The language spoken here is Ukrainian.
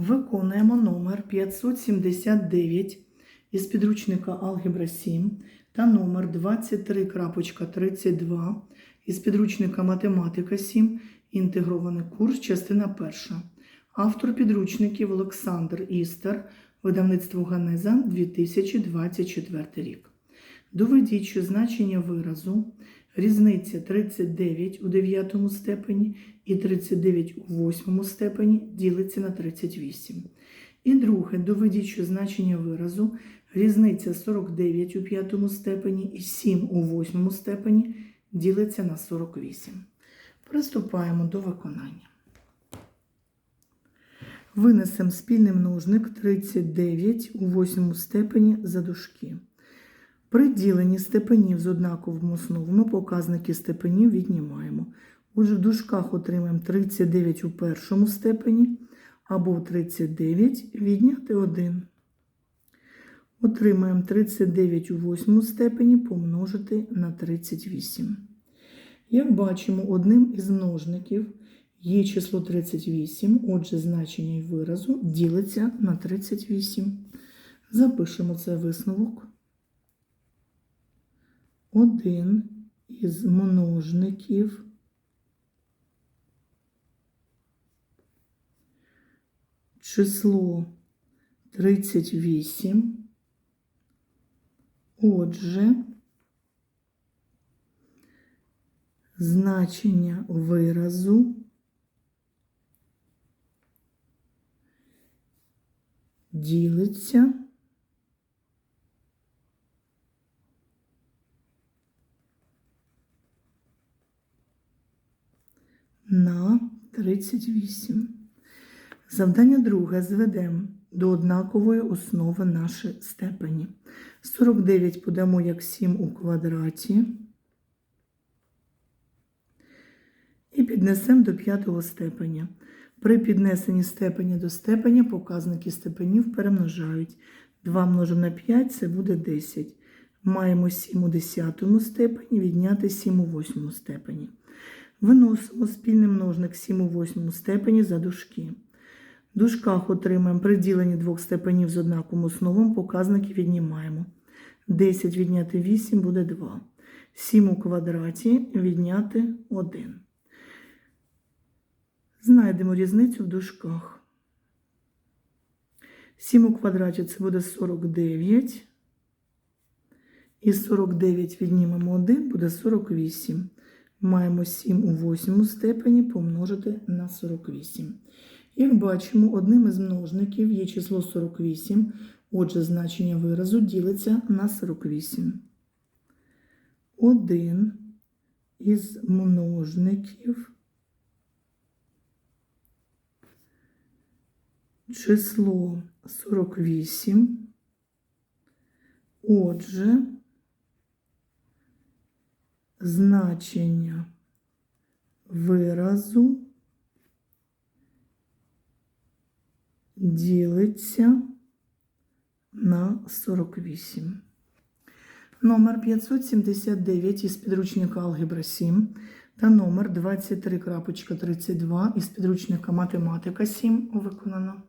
Виконуємо номер 579 із підручника Алгебра 7 та номер 23.32 із підручника Математика 7. Інтегрований курс, частина перша. Автор підручників Олександр Істер, видавництво Ганеза 2024 рік. Доведіть, що значення виразу різниця 39 у 9 степені і 39 у 8 степені ділиться на 38. І друге, доведіть, що значення виразу різниця 49 у 5 степені і 7 у 8 степені ділиться на 48. Приступаємо до виконання. Винесемо спільний множник 39 у 8 степені за дужки. При діленні степенів з однаковими основами показники степенів віднімаємо. Отже, в дужках отримаємо 39 у першому степені або в 39 відняти 1. Отримаємо 39 у восьмому степені помножити на 38. Як бачимо, одним із множників є число 38, отже, значення виразу ділиться на 38. Запишемо цей висновок. Один із множників число 38. Отже, значення виразу ділиться на 38. Завдання друге зведемо до однакової основи наші степені. 49 подамо як 7 у квадраті. І піднесемо до п'ятого степеня. При піднесенні степеня до степеня показники степенів перемножають. 2 множимо на 5 це буде 10. Маємо 7 у 10 степені, відняти 7 у 8 степені. Виносимо спільний множник 7 у 8 степені за дужки. В дужках отримаємо при діленні двох степенів з однаковим основом, показники віднімаємо. 10 відняти 8 буде 2. 7 у квадраті відняти 1. Знайдемо різницю в дужках. 7 у квадраті це буде 49. І 49 віднімемо 1, буде 48. Маємо 7 у 8 степені помножити на 48. Як бачимо, одним із множників є число 48, отже, значення виразу ділиться на 48. Один із множників число 48. Отже, значення виразу ділиться на 48. Номер 579 із підручника Алгебра 7 та номер 23.32 із підручника Математика 7 виконано.